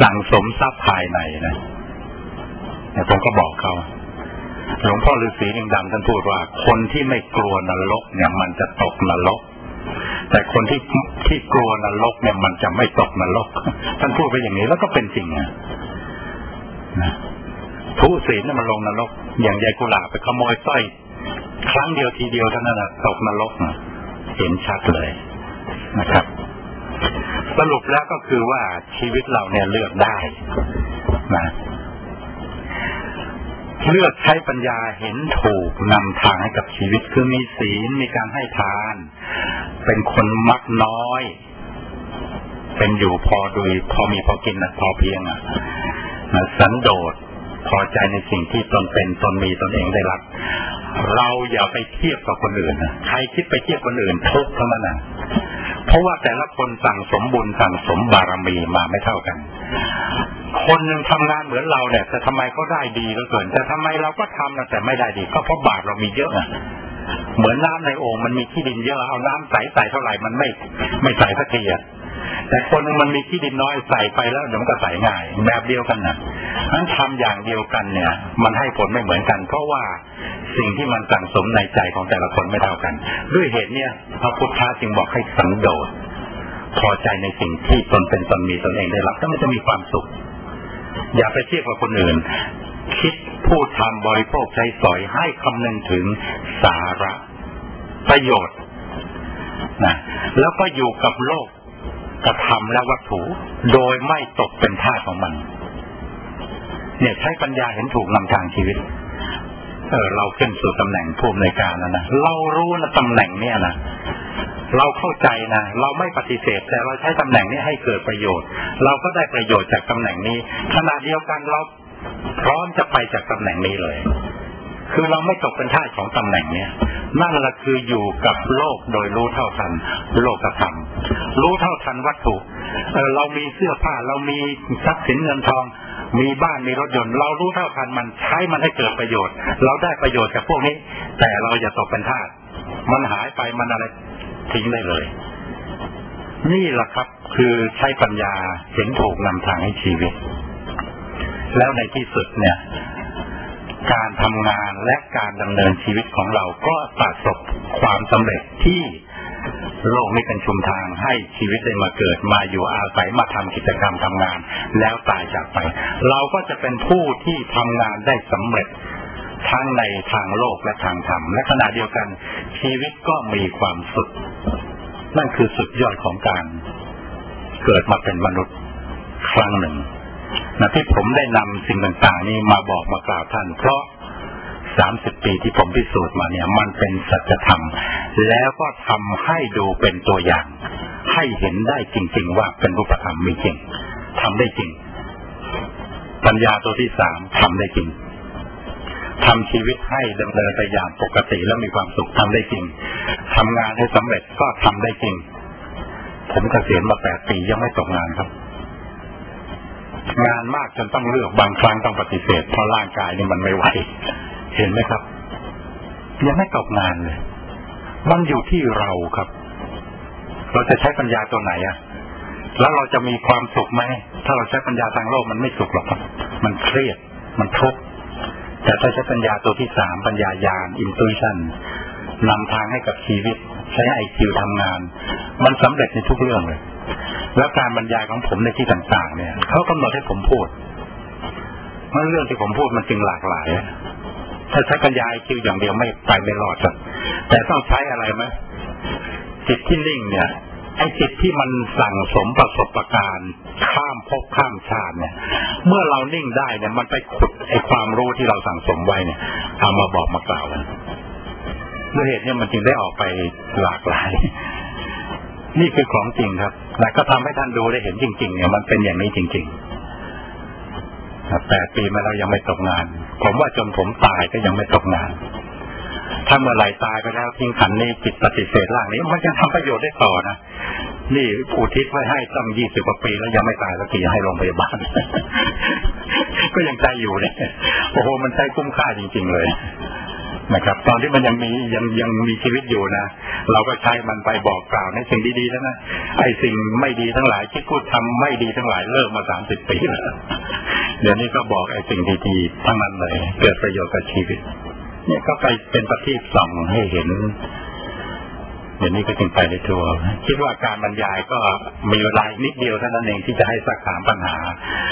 สั่งสมทรัพย์ภายในนะเนี่ยผมก็บอกเขาหลวงพ่อฤาษีลิงดำท่านพูดว่า คนที่ไม่กลัวนรกเนี่ยมันจะตกนรก แต่คนที่ที่กลัวนรกเนี่ยมันจะไม่ตกนรก ท่านพูดไปอย่างนี้แล้วก็เป็นจริงอะนะผู้ศีลเนี่ยมันลงนรก อย่างยายกุหลาบไปขโมยสร้อยครั้งเดียวทีเดียวเท่านั้นนะตกนรกนะเห็นชัดเลยนะครับ สรุปแล้วก็คือว่าชีวิตเราเนี่ยเลือกได้นะเลือกใช้ปัญญาเห็นถูกนำทางให้กับชีวิตคือมีศีลมีการให้ทาน เป็นคนมักน้อย เป็นอยู่พอดูพอมีพอกินนะพอเพียงอะสันโดษพอใจในสิ่งที่ตนเป็นตนมีตนเองได้รับ เราอย่าไปเทียบกับคนอื่นนะใครคิดไปเทียบคนอื่นทุกข์เท่านั้นนะ เพราะว่าแต่ละคนสั่งสมบุญสั่งสมบารมีมาไม่เท่ากัน คนหนึ่งทำงานเหมือนเราเนี่ยแต่ทำไมเขาได้ดีเหลือเกิน แต่ทำไมเราก็ทำนะแต่ไม่ได้ดี ก็เพราะบาปเรามีเยอะอะเหมือนน้ำในโอ่งมันมีที่ดินเยอะเอาน้ำใส่ใส่เท่าไหร่มันไม่ไม่ใส่สักทีอะแต่คนมันมีที่ดินน้อยใส่ไปแล้วเดี๋ยวมันก็ใส่ง่าย แบบเดียวกันนะ นั้นทำอย่างเดียวกันเนี่ย มันให้ผลไม่เหมือนกัน เพราะว่าสิ่งที่มันสั่งสมในใจของแต่ละคนไม่เท่ากัน ด้วยเหตุเนี่ยพระพุทธะจึงบอกให้สังโดษพอใจในสิ่งที่ตนเป็นตนมีตนเองได้รับแล้วมันจะมีความสุข อย่าไปเทียบกับคนอื่น คิดพูดทำบริโภคใช้สอยให้คำนึงถึงสาระประโยชน์นะแล้วก็อยู่กับโลกกระทำและวัตถุ โดยไม่ตกเป็นท่าของมัน เนี่ยใช้ปัญญาเห็นถูกนำทางชีวิต เออเราขึ้นสู่ตำแหน่งผู้อำนวยการแล้วนะเรารู้นะตำแหน่งเนี่ยนะเราเข้าใจนะเราไม่ปฏิเสธ แต่เราใช้ตำแหน่งนี้ให้เกิดประโยชน์ เราก็ได้ประโยชน์จากตำแหน่งนี้ขณะเดียวกันเราพร้อมจะไปจากตำแหน่งนี้เลย คือเราไม่ตกเป็นท่าของตำแหน่งเนี้ยนั่นแหละคืออยู่กับโลกโดยรู้เท่าทัน โลกธรรมรู้เท่าทันวัตถุเออเรามีเสื้อผ้าเรามีทรัพย์สินเงินทอง มีบ้านมีรถยนต์ เรารู้เท่าทันมันใช้มันให้เกิดประโยชน์ เราได้ประโยชน์จากพวกนี้ แต่เราอย่าตกเป็นทาสมันหายไปมันอะไรทิ้งได้เลย นี่แหละครับ คือใช้ปัญญาเห็นถูกนำทางให้ชีวิต แล้วในที่สุดเนี่ย การทำงานและการดำเนินชีวิตของเราก็ประสบความสำเร็จที่ โลกนี้เป็นชุมทางให้ชีวิตได้มาเกิดมาอยู่อาศัยมาทำกิจกรรมทำงาน แล้วตายจากไป เราก็จะเป็นผู้ที่ทำงานได้สำเร็จทั้งในทางโลกและทางธรรม และขณะเดียวกัน ชีวิตก็มีความสุข นั่นคือสุดยอดของการ เกิดมาเป็นมนุษย์ครั้งหนึ่งนะที่ผมได้นำสิ่งต่างๆ นี้มาบอกมากล่าวท่าน เพราะสามสิบปีที่ผมพิสูจน์มาเนี่ย มันเป็นสัจธรรม แล้วก็ทำให้ดูเป็นตัวอย่าง ให้เห็นได้จริง ๆ ว่าเป็นรูปธรรมมีจริงทำได้จริง ปัญญาตัวที่สามทำได้จริงทำชีวิตให้ดำเนินไปอย่างปกติและมีความสุขทำได้จริงทำงานให้สำเร็จก็ทำได้จริง ผมเกษียณมาแปดปียังไม่ตกงานครับ งานมากจนต้องเลือกบางครั้งต้องปฏิเสธเพราะร่างกายนี่มันไม่ไหว เห็นไหมครับ ยังไม่ตกงานเลย มันอยู่ที่เราครับ เราจะใช้ปัญญาตัวไหนอะแล้วเราจะมีความสุขไหมถ้าเราใช้ปัญญาทางโลกมันไม่สุขหรอกครับ มันเครียด มันทุกข์แต่ถ้าใช้ปัญญาตัวที่สามปัญญายาณอินตูชันนำทางให้กับชีวิต ใช้ไอคิวทำงาน มันสำเร็จในทุกเรื่องเลย แล้วการบรรยายของผมในที่ต่างๆ เนี่ยเขากำหนดให้ผมพูดเมันเรื่องที่ผมพูดมันจึงหลากหลายถ้าใช้ปัญญาไอคิวอย่างเดียวไม่ไปไม่รอดครับ แต่ต้องใช้อะไรไหมจิตที่นิ่งเนี่ยไอ้จิตที่มันสั่งสมประสบการณ์ข้ามภพข้ามชาติเนี่ย เมื่อเรานิ่งได้เนี่ย มันไปขุดไอ้ความรู้ที่เราสั่งสมไว้เนี่ยเอามาบอกมากล่าวกันด้วยเหตุเนี้มันจึงได้ออกไปหลากหลาย นี่คือของจริงครับแต่ก็ทำให้ท่านดูได้เห็นจริง ๆ เนี่ยมันเป็นอย่างนี้จริงๆแปดปีมาแล้วยังไม่ตกงาน ผมว่าจนผมตายก็ยังไม่ตกงาน ถ้าเมื่อไหร่ตายไปแล้วทิ้งขันนี้จิตปฏิเสธร่างนี้ มันยังทำประโยชน์ได้ต่อนะนี่อุทิศไว้ให้ตั้งยี่สิบกว่าปีแล้วยังไม่ตายสักทีให้โรงพยาบาล ก็ยังใจอยู่เนี่ยโอ้โหมันใจคุ้มค่าจริง ๆ เลยนะครับ ตอนที่มันยังมียังยังมีชีวิตอยู่นะเราก็ใช้มันไปบอกกล่าวในสิ่งดีๆแล้วนะไอ้สิ่งไม่ดีทั้งหลายที่พูดทำไม่ดีทั้งหลายเลิกมาสามสิบปีแล้วเดี๋ยวนี้ก็บอกไอ้สิ่งดีๆทั้งนั้นเลยเกิดประโยชน์กับชีวิต เนี่ยก็ไปเป็นประทีปส่องให้เห็นเดี๋ยวนี้ก็จึงไปในทัวร์คิดว่าการบรรยายก็มีเวลานิดเดียวเท่านั้นเองที่จะให้สักถามปัญหา